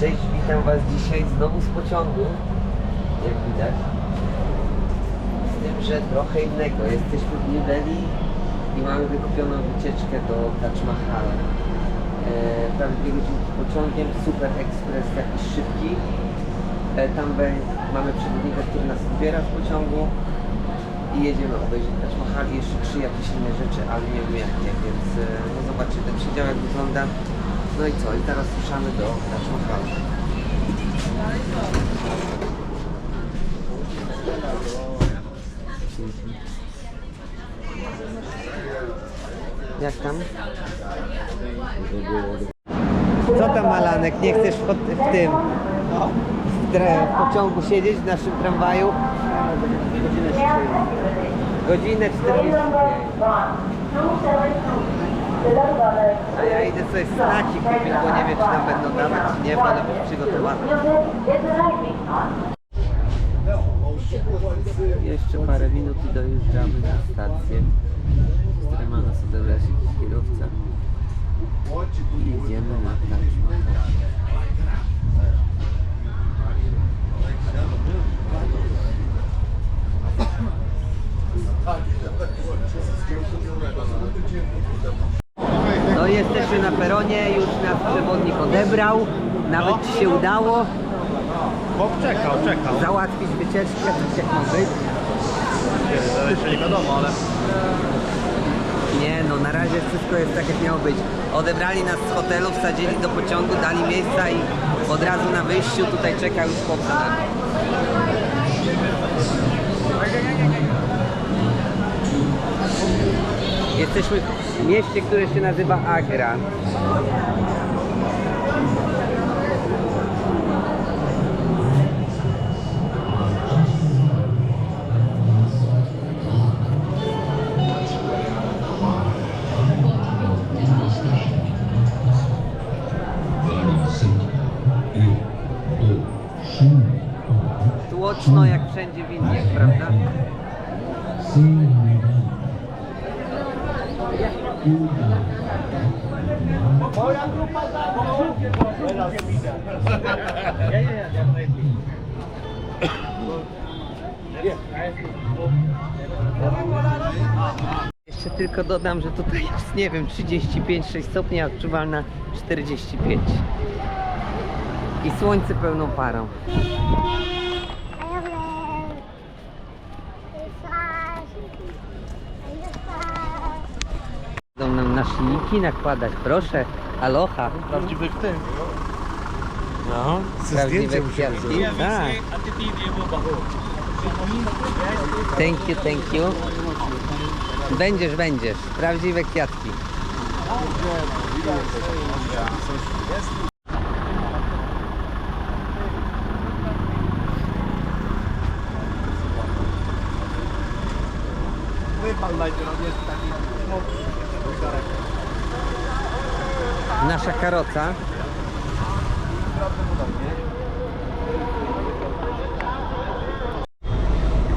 Cześć, witam Was dzisiaj znowu z pociągu, jak widać. Z tym, że trochę innego. Jesteśmy w New Delhi i mamy wykupioną wycieczkę do Taj Mahal. E, prawie dwie godzinki pociągiem, super ekspres, jakiś szybki. E, tam mamy przewodnika, który nas zbiera w pociągu i jedziemy obejrzeć Taj i jeszcze trzy jakieś inne rzeczy, ale nie wiem jakie, więc e, no zobaczcie ten przedział jak wygląda. No i co? I teraz ruszamy do Taj Mahal. Jak tam? Co tam Alanek? Nie chcesz w, w tym w, w pociągu siedzieć w naszym tramwaju? Godzinę 45. A ja idę sobie snaki kupić, bo nie wiem czy tam będą dawać czy nie, będę być przygotowany. Jeszcze parę minut i dojeżdżamy na stację, z której ma nas odebrać kierowca. I jedziemy na Taj Mahal. No jesteśmy na peronie, już nas odebrał. Nawet ci się udało Bob czekał, czekał. załatwić wycieczkę, tak jak ma być. Ale jeszcze nie wiadomo, ale... Nie, no na razie wszystko jest tak jak miało być. Odebrali nas z hotelu, wsadzili do pociągu, dali miejsca i od razu na wyjściu tutaj czekał już na mnie. Jesteśmy w mieście, które się nazywa Agra. Tłoczno jak wszędzie w Indiach, prawda? Jeszcze tylko dodam, że tutaj jest, nie wiem, 35-6 stopni, a odczuwalna 45. I słońce pełną parą. Naszyjniki nakładać, proszę. Aloha. Prawdziwych tym. No, Prawdziwe kwiatki. Tak. Thank you, thank you. Będziesz, będziesz. Prawdziwe kwiatki. Wypal najpierw, jest taki. Nasza karoca.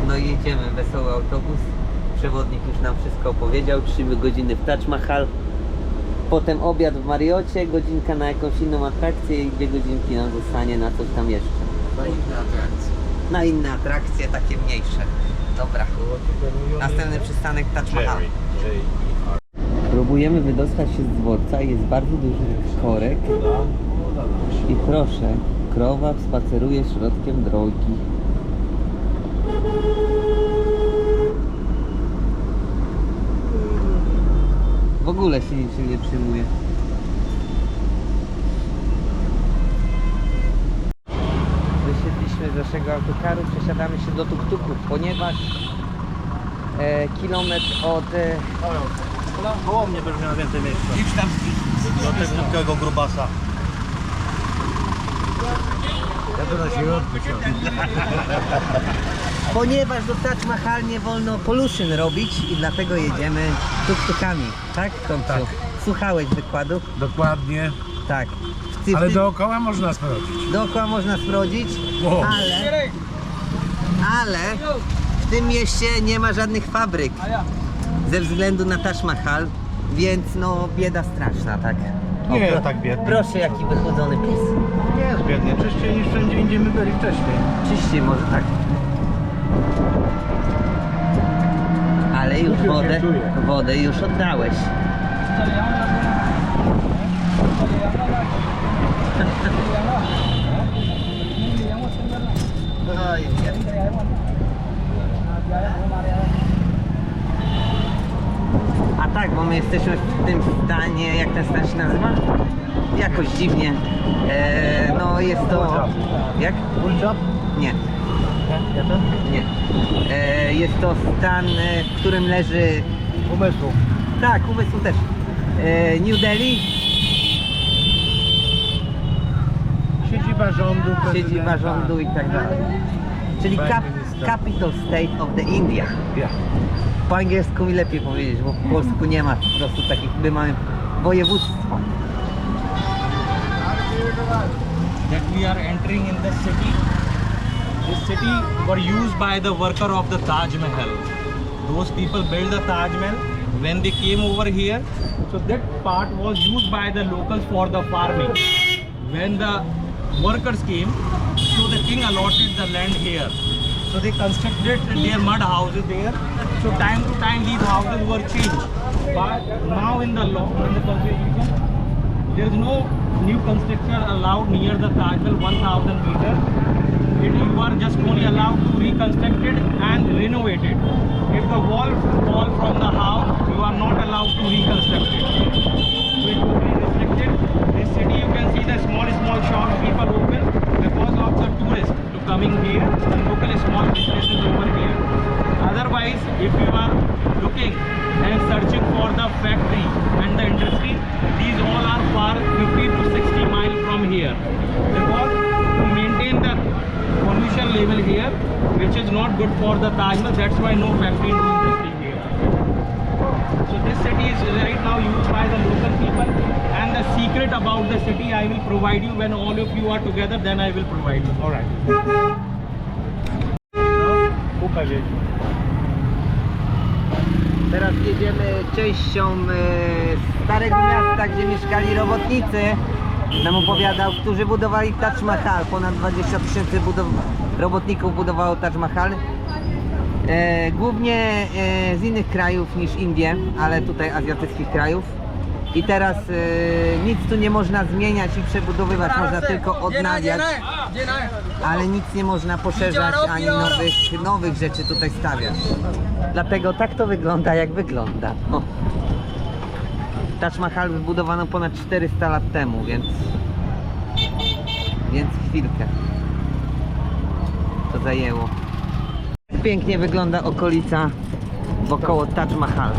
No i jedziemy, wesoły autobus. Przewodnik już nam wszystko opowiedział. 3 godziny w Taj Mahal. Potem obiad w Mariocie, godzinka na jakąś inną atrakcję i dwie godzinki nam zostanie na coś tam jeszcze. Na inne atrakcje. Na inne atrakcje, takie mniejsze. Dobra. Następny przystanek Taj Mahal. Próbujemy wydostać się z dworca. Jest bardzo duży korek. I proszę, krowa spaceruje środkiem drogi. W ogóle się niczym nie przyjmuje. Wysiedliśmy z naszego autokaru, przesiadamy się do tuk-tuków, ponieważ e, kilometr od e, Koło mnie będziesz miał więcej miejsca. Do tego wielkiego grubasa. Ja to na środku Ponieważ do Taj Mahal nie wolno pollution robić i dlatego jedziemy tuk-tukami, tak Tomciu? Tak. Słuchałeś wykładu? Dokładnie, Tak. W cy- ale w- dookoła można sprawdzić. Dookoła można sprawdzić, Wow. ale, ale w tym mieście nie ma żadnych fabryk ze względu na Taj Mahal, więc no bieda straszna, tak? Nie, pro- tak biedny. Proszę, jaki wychudzony pies. Nie, biednie. Czyściej niż wszędzie indziej my byli wcześniej. Czyściej może tak. Ale już wodę, czuję. wodę już oddałeś. A tak, bo my jesteśmy w tym stanie, jak ten stan się nazywa? Jakoś dziwnie. E, no jest to... Jak? Nie, nie. E, jest to stan, e, w którym leży... Umysłu. Tak, umysł też. E, New Delhi, Siedziba rządu, siedziba rządu i tak dalej. Czyli cap, capital state of the India. Ja. Po angielsku mi lepiej powiedzieć, bo w polsku nie ma po prostu takich, my mamy województwo. that we are entering in the city. This city were used by the worker of the Taj Mahal. Those people built the Taj Mahal. When they came over here, so that part was used by the locals for the farming. When the workers came, so the king allotted the land here. So they constructed their mud houses there. So time to time these houses were changed. But now in the law, in the constitution, there is no new construction allowed near the Taj Mahal 1000 meter. It, you are just only allowed to reconstruct it and renovate it. If the wall fall from the house, you are not allowed to reconstruct it. So it will be restricted. This city you can see the small small shops people open because of the tourists to coming here and local small businesses over here. Otherwise, if you are looking and searching for the factory and the industry, these all are far 50 to 60 miles from here. Because to maintain the pollution level here, which is not good for the Taj Mahal, that's why no factory no industry here. So this city is right now used by the local people the secret about the city I will provide you when all of you are together then I will provide you. Alright. Teraz jedziemy częścią e, Starego Miasta, gdzie mieszkali robotnicy. Nam opowiadał, którzy budowali Taj Mahal. Ponad 20 tysięcy budow- robotników budowało Taj Mahal. E, głównie e, z innych krajów niż Indie, ale tutaj azjatyckich krajów. I teraz e, nic tu nie można zmieniać i przebudowywać, można tylko odnawiać, ale nic nie można poszerzać ani nowych, nowych rzeczy tutaj stawiać. Dlatego tak to wygląda jak wygląda. O. Taj Mahal wybudowano ponad 400 lat temu, więc więc chwilkę to zajęło. Pięknie wygląda okolica wokoło Taj Mahal.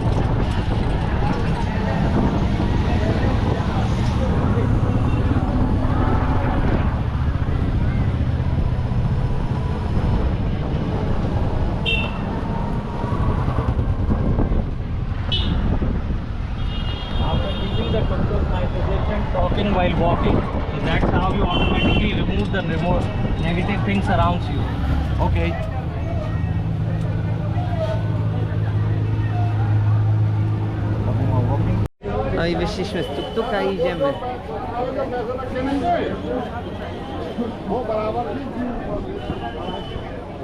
After keeping the control my position, talking while walking, so that's how you automatically remove the remote negative things around you. Okay. No i wyszliśmy z tuktuka idziemy.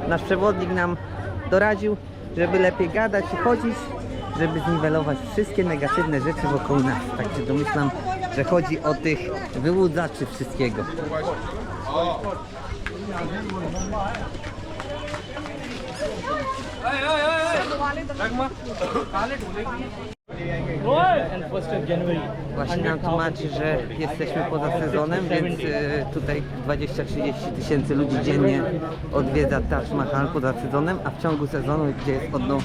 Nasz przewodnik nam doradził, żeby lepiej gadać i chodzić, żeby zniwelować wszystkie negatywne rzeczy wokół nas. Tak się domyślam, że chodzi o tych wyłudzaczy wszystkiego. And first of January. Właśnie nam tłumaczy, że jesteśmy poza sezonem, więc e, tutaj 20-30 tysięcy ludzi dziennie odwiedza Taj Mahal poza sezonem, a w ciągu sezonu, gdzie jest od, no,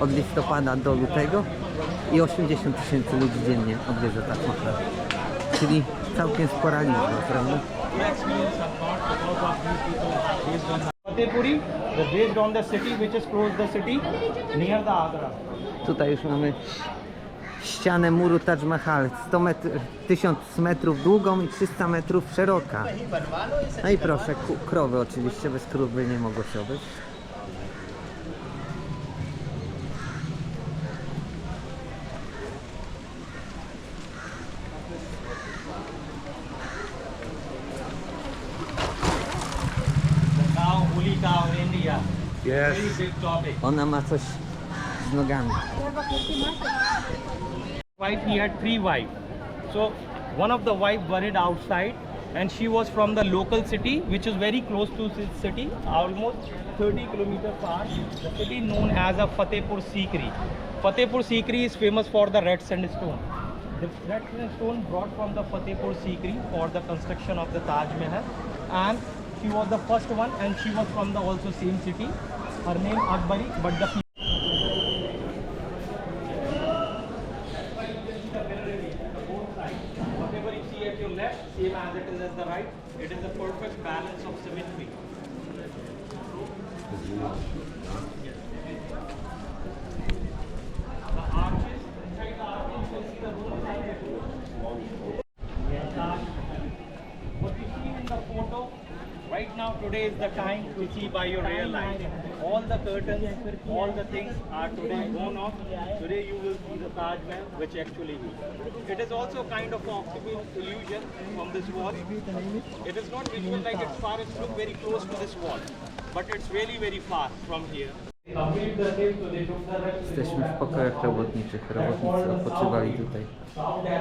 od listopada do lutego i 80 tysięcy ludzi dziennie odwiedza Taj Mahal. Czyli całkiem spora liczba, prawda? Fatehpuri, the based on the city which is close the city near the Agra. Tutaj już mamy ścianę muru Taj Mahal, 100 metr, 1000 metrów długą i 300 metrów szeroka. No i proszę, krowy oczywiście, bez krów by nie mogło się India. Yes. Ona ma coś z nogami. Wife he had three wives. So one of the wife buried outside and she was from the local city which is very close to city almost 30 kilometers far the city known as a fatehpur sikri. Fatehpur sikri is famous for the red sandstone the red sandstone brought from the fatehpur sikri for the construction of the taj mahal and she was the first one and she was from the also same city. Her name akbari but the Whatever you see at your left, same as it is at the right. It is a perfect balance of symmetry. The arches, inside the arches, you can see the room Yes. What you see in the photo, right now today is the time to see by your real eyes. All the curtains, all the things are today gone off. Today you will see the Taj Mahal, which actually is. It is also kind of optical illusion from this wall. It is not visual like it's far, it's look very close to this wall. But it's really very far from here. Jesteśmy w pokojach robotniczych. Robotnicy odpoczywali tutaj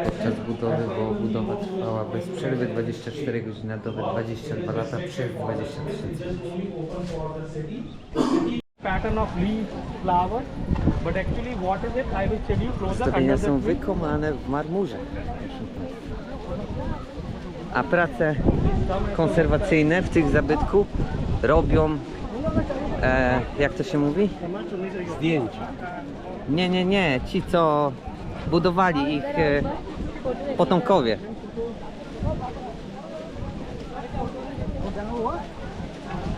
podczas budowy, bo budowa trwała bez przerwy 24 godziny na dobę, 22 lata przez 23. Pattern of leaf flowers, but actually what is it? I will tell you closer Zdobienia under the są wykonane w marmurze. A prace konserwacyjne w tych zabytku robią, e, jak to się mówi? Zdjęcia. Nie, nie, nie, ci co budowali ich e, potomkowie.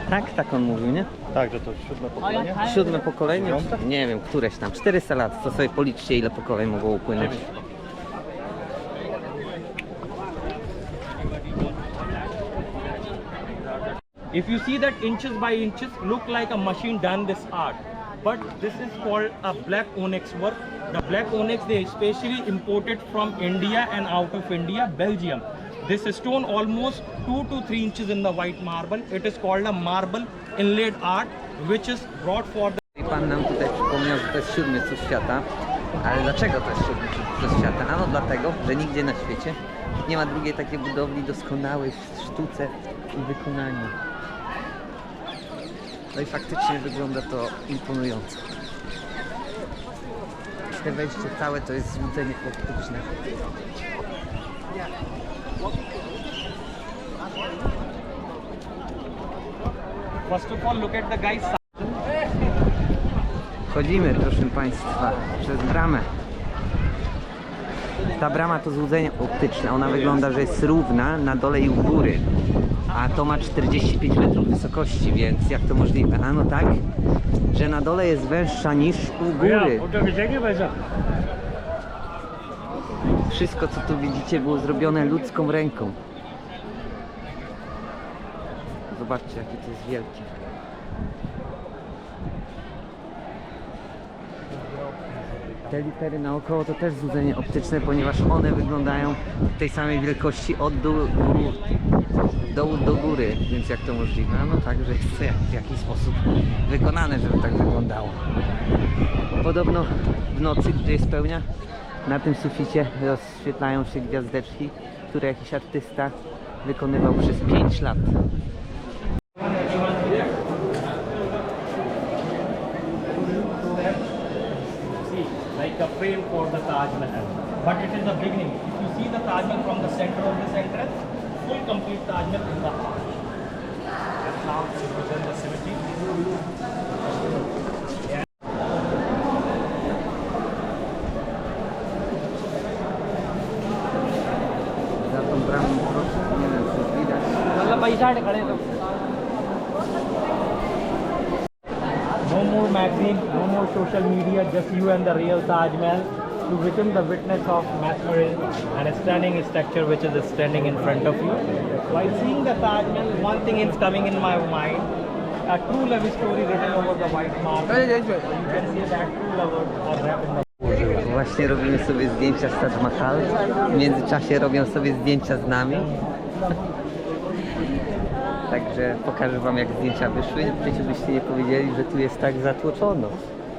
Tak, tak on mówił, nie? Tak, że to siódme pokolenie. Siódme pokolenie? Nie wiem, któreś tam. 400 lat, to sobie policzcie ile pokoleń mogło upłynąć. If you see that inches by inches look like a machine done this art. But this is called a black onyx work. The black onyx they especially imported from India and out of India, Belgium. This stone almost 2 to 3 inches in the white marble. It is called a marble inlaid art which is brought for the I pan nam tutaj przypomniał, że to jest siódmy cud świata. Ale dlaczego to jest siódmy cud- świata? Ano dlatego, że nigdzie na świecie nie ma drugiej takiej budowli doskonałej w sztuce i wykonaniu. No i faktycznie wygląda to imponująco. Te wejście całe to jest złudzenie optyczne. first of all look at the guy's Wchodzimy, proszę Państwa, przez bramę. Ta brama to złudzenie optyczne. Ona wygląda, że jest równa na dole i u góry. A to ma 45 metrów wysokości, więc jak to możliwe? Ano tak, że na dole jest węższa niż u góry. Wszystko, co tu widzicie, było zrobione ludzką ręką. Zobaczcie, jakie to jest wielkie. Te litery naokoło to też złudzenie optyczne, ponieważ one wyglądają tej samej wielkości od dołu, do góry, więc jak to możliwe? No tak, że jest to w jakiś sposób wykonane, żeby tak wyglądało. Podobno w nocy, gdy jest pełnia, na tym suficie rozświetlają się gwiazdeczki, które jakiś artysta wykonywał przez 5 lat. Frame for the Taj Mahal. But it is the beginning. If you see the Taj Mahal from the center of this entrance, full complete Taj Mahal in the heart. And now it's within the cemetery. Tą bramą proszę, social media, just you and the real Taj Mahal to become the witness of mesmerism and a stunning structure which is standing in front of you. While seeing the Taj Mahal, one thing is coming in my mind, a true love story written over the white marble. You can see that true wrapped the Właśnie robimy sobie zdjęcia z Taj Mahal. W międzyczasie robią sobie zdjęcia z nami. Także pokażę wam jak zdjęcia wyszły. Przecież byście nie powiedzieli, że tu jest tak zatłoczono.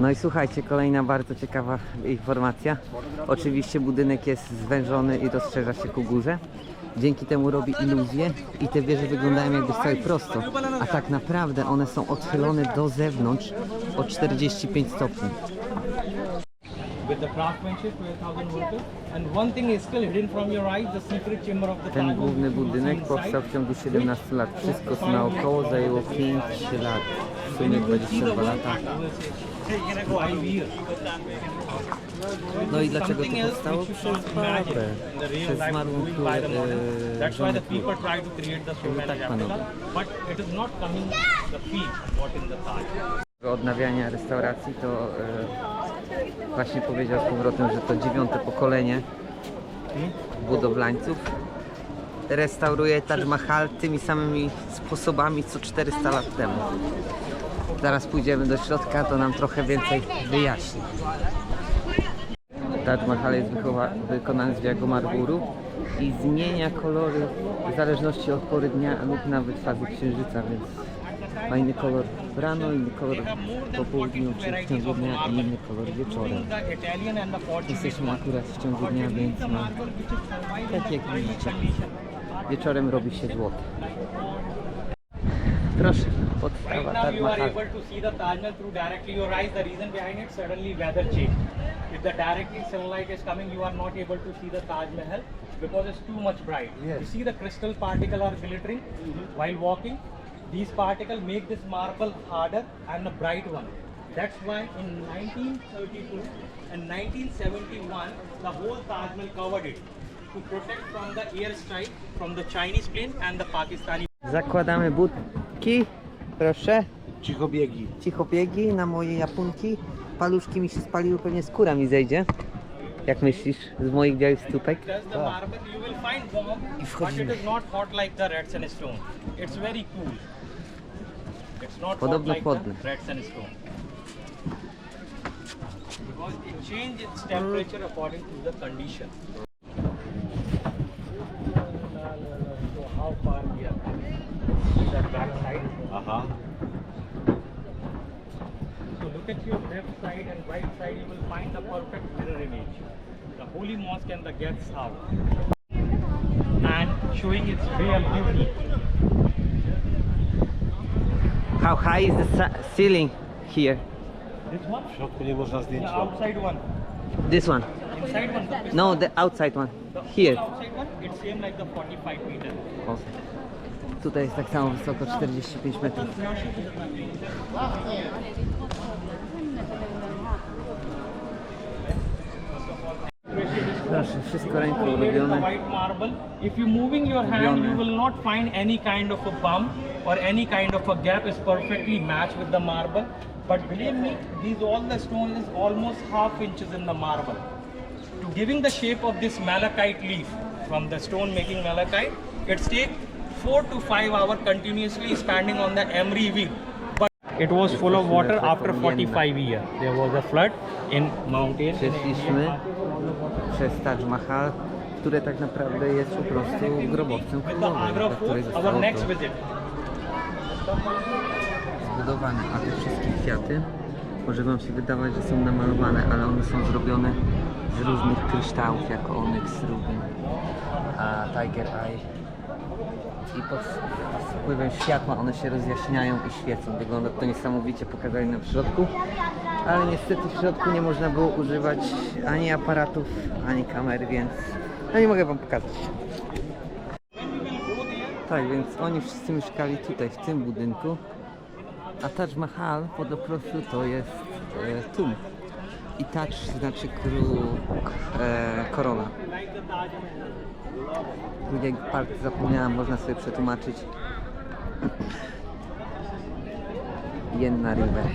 No i słuchajcie, kolejna bardzo ciekawa informacja. Oczywiście budynek jest zwężony i rozszerza się ku górze. Dzięki temu robi iluzję i te wieże wyglądają jakby stały prosto. A tak naprawdę one są odchylone do zewnątrz o 45 stopni. with the craftsmanship, 12,000 workers. And one thing is still hidden from your eyes, the secret chamber of the Taj Ten główny budynek powstał w ciągu 17 lat. Wszystko naokoło zajęło 5 lat. W sumie 22 lata. No i dlaczego to powstało? Przez real Przez zmarłą królę, e, żonę króla. tak panowie. odnawiania restauracji, to e, właśnie powiedział z powrotem, że to dziewiąte pokolenie budowlańców restauruje Taj Mahal tymi samymi sposobami co 400 lat temu. Zaraz pójdziemy do środka, to nam trochę więcej wyjaśni. Taj Mahal jest wykonany z białego marmuru i zmienia kolory w zależności od pory dnia lub nawet fazy księżyca, więc ma inny kolor rano, inny kolor po południu czy w ciągu dnia i inny kolor wieczorem. Jesteśmy akurat w ciągu dnia, więc ma in tak jak widzicie. Wieczorem robi się złoty. Proszę, Right now you are able to see the Taj Mahal through directly your eyes. The reason behind it, suddenly weather change. If the directly sunlight is coming, you are not able to see the Taj Mahal because it's too much bright. You see the crystal particle are glittering mm-hmm. while walking. These particles make this marble harder and a bright one. That's why in 1932 and 1971, the whole Taj Mahal covered it to protect from the airstrike from the Chinese plane and the Pakistani Zakładamy budki. Proszę. Cichobiegi. Cichobiegi na moje japunki. Paluszki mi się spaliły, pewnie skóra mi zejdzie. Jak myślisz, z moich białych stópek? warm but wchodzimy. Podobno sandstone because it changes its temperature according to the condition side Aha. so look at your left side and right side you will find the perfect mirror image the holy mosque and the guest house and showing its real beauty. How high is the ceiling here? This one? W środku nie można The zdjęcia. outside one. This one. Inside one. No, the outside one. the Here. outside one, it's same like the 45 meter. O. Tutaj jest tak samo wysoko, 45 metrów. Proszę, wszystko ręką robione. If you moving your hand, you will not find any kind of a bump or any kind of a gap. is perfectly matched with the marble. But believe me, these all the stone is almost half inches in the marble. To giving the shape of this malachite leaf from the stone making malachite, it's take four to five hour continuously standing on the emery wheel. But it was full of water after 45 years. There was a flood in mountain. in Przeszliśmy przez Taj Mahal, które tak naprawdę jest po prostu grobowcem Fort, zostało our next visit. zbudowane. A te wszystkie kwiaty, może wam się wydawać, że są namalowane, ale one są zrobione z różnych kryształów, jako onyx, rubin, a tiger eye. I pod wpływem światła one się rozjaśniają i świecą. Wygląda to niesamowicie, pokazali nam w środku. Ale niestety w środku nie można było używać ani aparatów, ani kamer, więc no nie mogę wam pokazać. Tak, więc oni wszyscy mieszkali tutaj, w tym budynku. A Taj Mahal po prostu to jest e, tum. I Taj znaczy król, e, korona. Drugi part zapomniałam, można sobie przetłumaczyć. Jenna River.